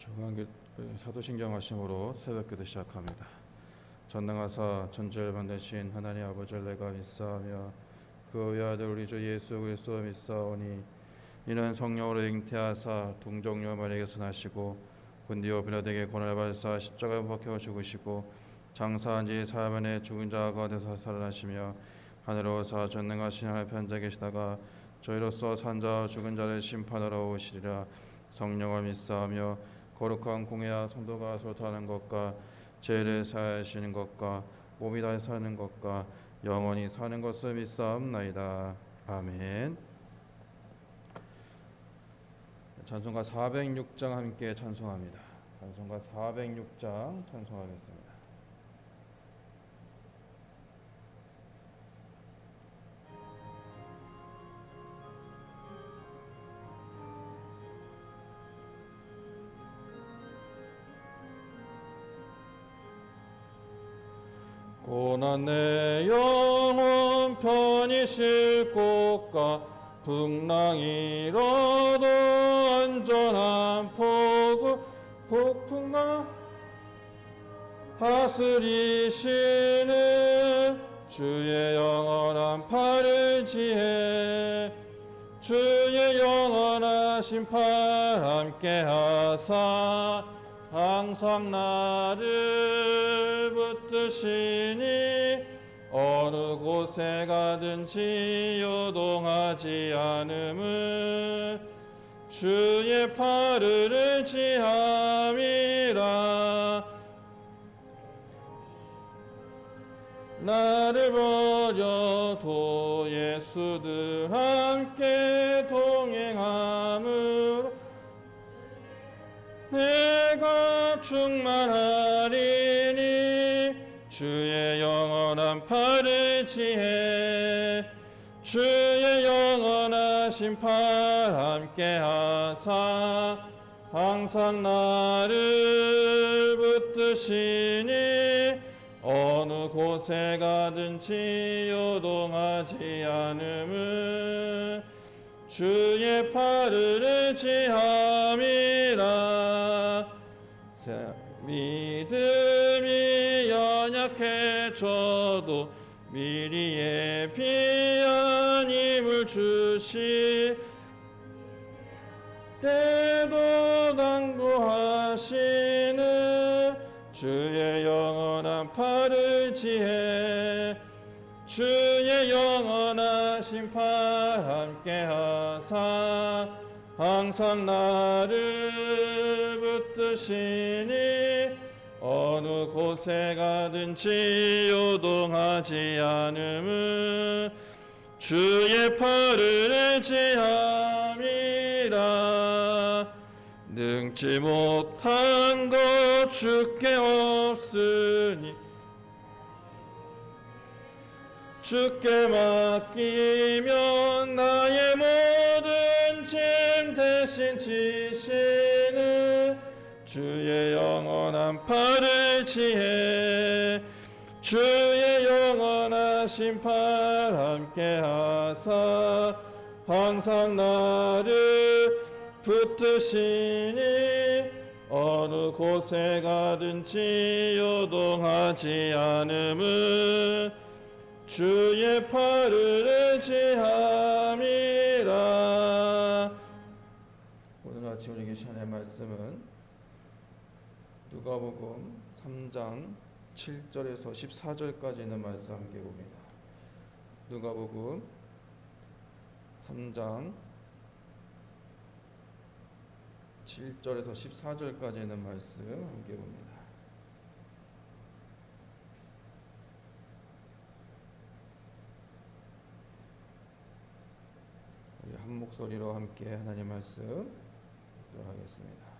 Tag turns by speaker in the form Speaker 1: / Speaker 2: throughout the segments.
Speaker 1: 중앙교 사도신경 하심으로 새벽기도 시작합니다. 전능하사 전절 만드신 하나님 아버지를 내가 믿사하며 그 외 아들 우리 주 예수 그리스도 믿사오니 이는 성령으로 잉태하사 동정녀 마리에게서 나시고 군디오 빌라에게 고난을 받으사 십자가에 못 박혀 죽으시고 장사한 지 사흘 만에 죽은 자가 가운데서 살아나시며 하늘로 사 전능하신 하나님 편자 계시다가 저희로서 산자와 죽은 자를 심판하러 오시리라 성령을 믿사하며 거룩한 공예와 성도가 소통하는 것과 죄를 사하시는 것과 몸이 다시 사는 것과 영원히 사는 것을 믿사옵나이다. 아멘. 찬송가 406장 함께 찬송합니다. 찬송가 406장 찬송하겠습니다. 내 영혼 편히 쉴 곳과 풍랑이라도 안전한 포구 폭풍과 다스리시는 주의 영원한 팔을 지혜 주의 영원하신 팔 함께 하사 항상 나를 붙드시니 어느 곳에 가든지 요동하지 않음을 주의 팔을 의지함이라. 나를 버려도 예수들 함께 동행함으로 내가 충만하리니 주의 영원한 팔을 지혜 주의 영원하신 팔 함께 하사 항상 나를 붙드시니 어느 곳에 가든지 요동하지 않음을 주의 팔을 의지함이라. 믿음이 연약해져도 미리 예비한 힘을 주시. 때도 당부하시는 주의 영원한 팔을 지혜. 주의 영원하신 팔 함께 하사. 항상 나를 붙드시니 어느 곳에 가든지 요동하지 않음을 주의 팔을 의지함이라. 능지 못한 것 주께 없으니 주께 맡기면 나의 모든 짐 대신 지시는 주의 영원한 팔을 지혜 주의 영원하신 팔 함께 하사 항상 나를 붙드시니 어느 곳에 가든지 요동하지 않음을 주의 팔을 의지함이라. 오늘 아침 우리에게 시간의 말씀은 누가복음 3장 7절에서 14절까지 있는 말씀 함께 봅니다. 누가복음 3장 7절에서 14절까지 있는 말씀 함께 봅니다. 우리 한 목소리로 함께 하나님 말씀 하겠습니다.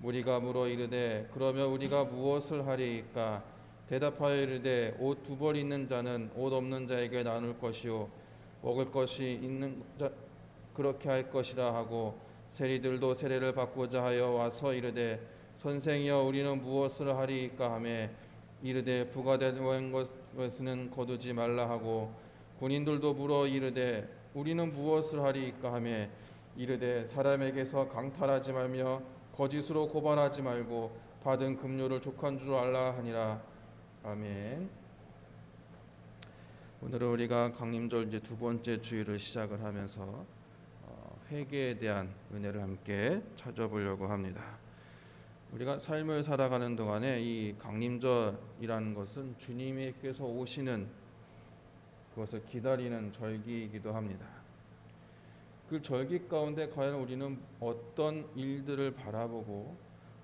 Speaker 1: 무리가 물어 이르되 그러면 우리가 무엇을 하리이까? 대답하여 이르되 옷 두 벌 있는 자는 옷 없는 자에게 나눌 것이요 먹을 것이 있는 자 그렇게 할 것이라 하고 세리들도 세례를 받고자 하여 와서 이르되 선생이여 우리는 무엇을 하리이까 하매 이르되 부가된 것은 거두지 말라 하고 군인들도 물어 이르되 우리는 무엇을 하리이까 하매 이르되 사람에게서 강탈하지 말며 거짓으로 고발하지 말고 받은 급료를 족한 줄 알라 하니라 아멘. 오늘은 우리가 강림절 이제 두 번째 주일을 시작을 하면서 어, 회개에 대한 은혜를 함께 찾아보려고 합니다. 우리가 삶을 살아가는 동안에 이 강림절이라는 것은 주님께서 오시는 그것을 기다리는 절기이기도 합니다. 그 절기 가운데 과연 우리는 어떤 일들을 바라보고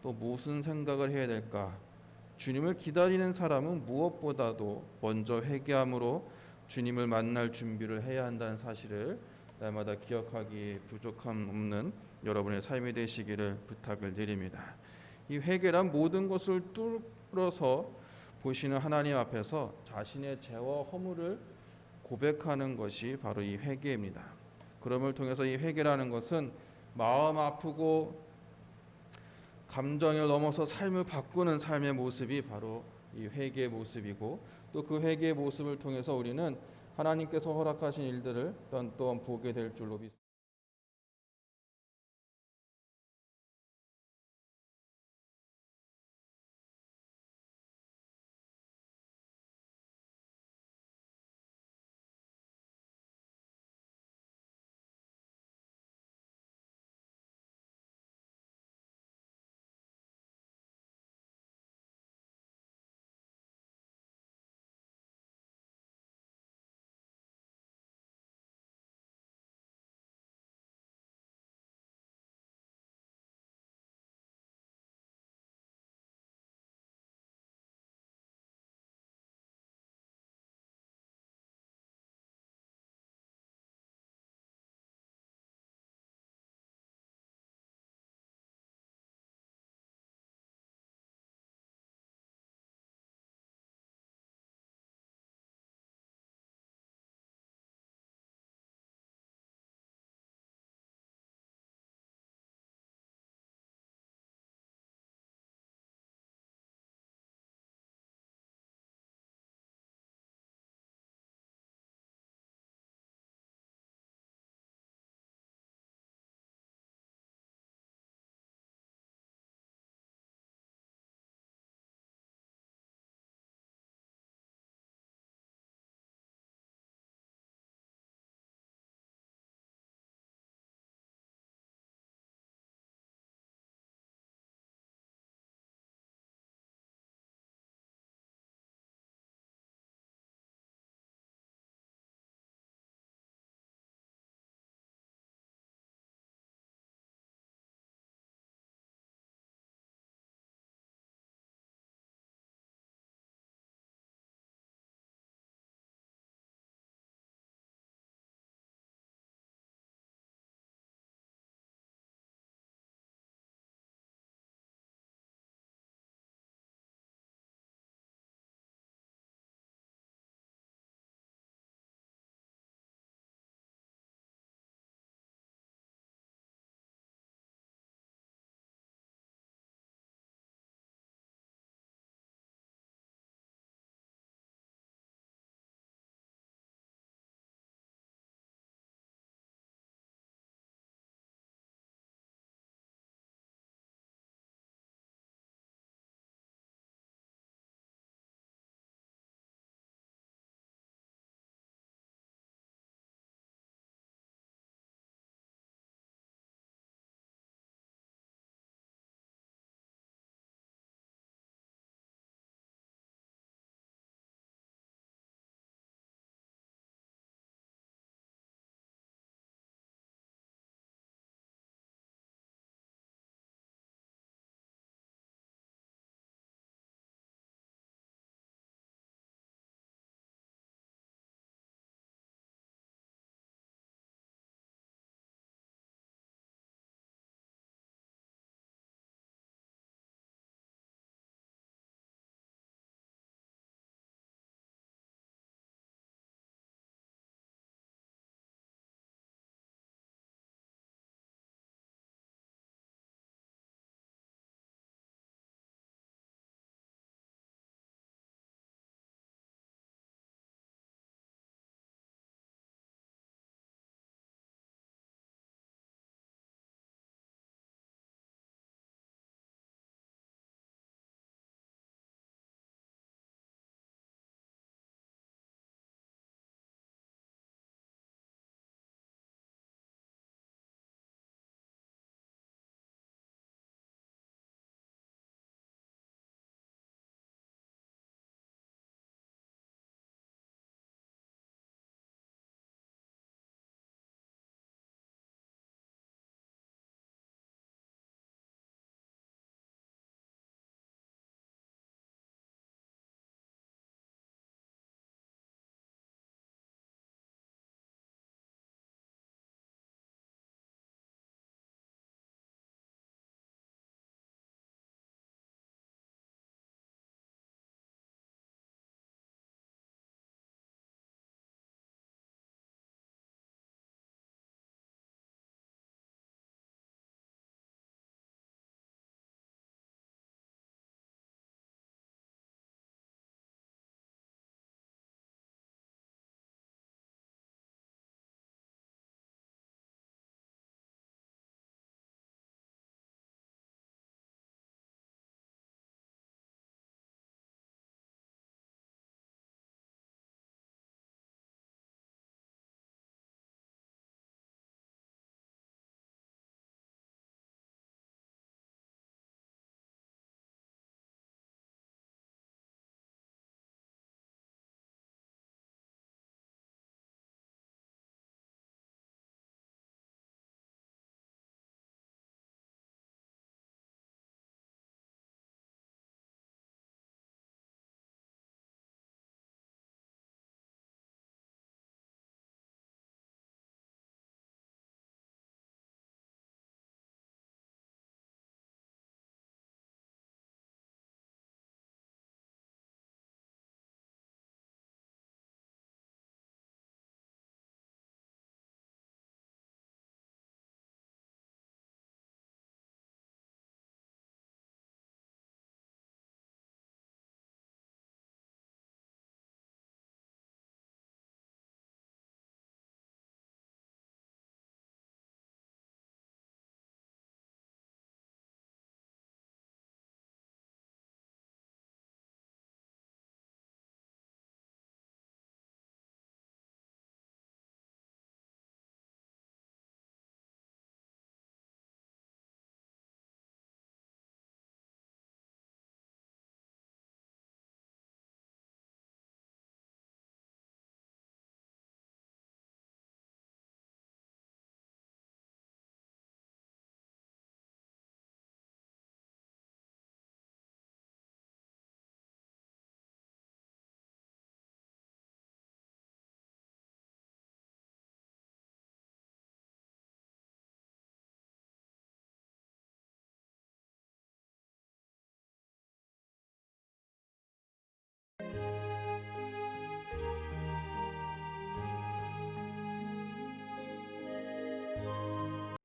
Speaker 1: 또 무슨 생각을 해야 될까? 주님을 기다리는 사람은 무엇보다도 먼저 회개함으로 주님을 만날 준비를 해야 한다는 사실을 날마다 기억하기 부족함 없는 여러분의 삶이 되시기를 부탁을 드립니다. 이 회개란 모든 것을 뚫어서 보시는 하나님 앞에서 자신의 죄와 허물을 고백하는 것이 바로 이 회개입니다. 그럼을 통해서 이 회개라는 것은 마음 아프고 감정을 넘어서 삶을 바꾸는 삶의 모습이 바로 이 회개의 모습이고 또 그 회개의 모습을 통해서 우리는 하나님께서 허락하신 일들을 또한 보게 될 줄로 믿습니다.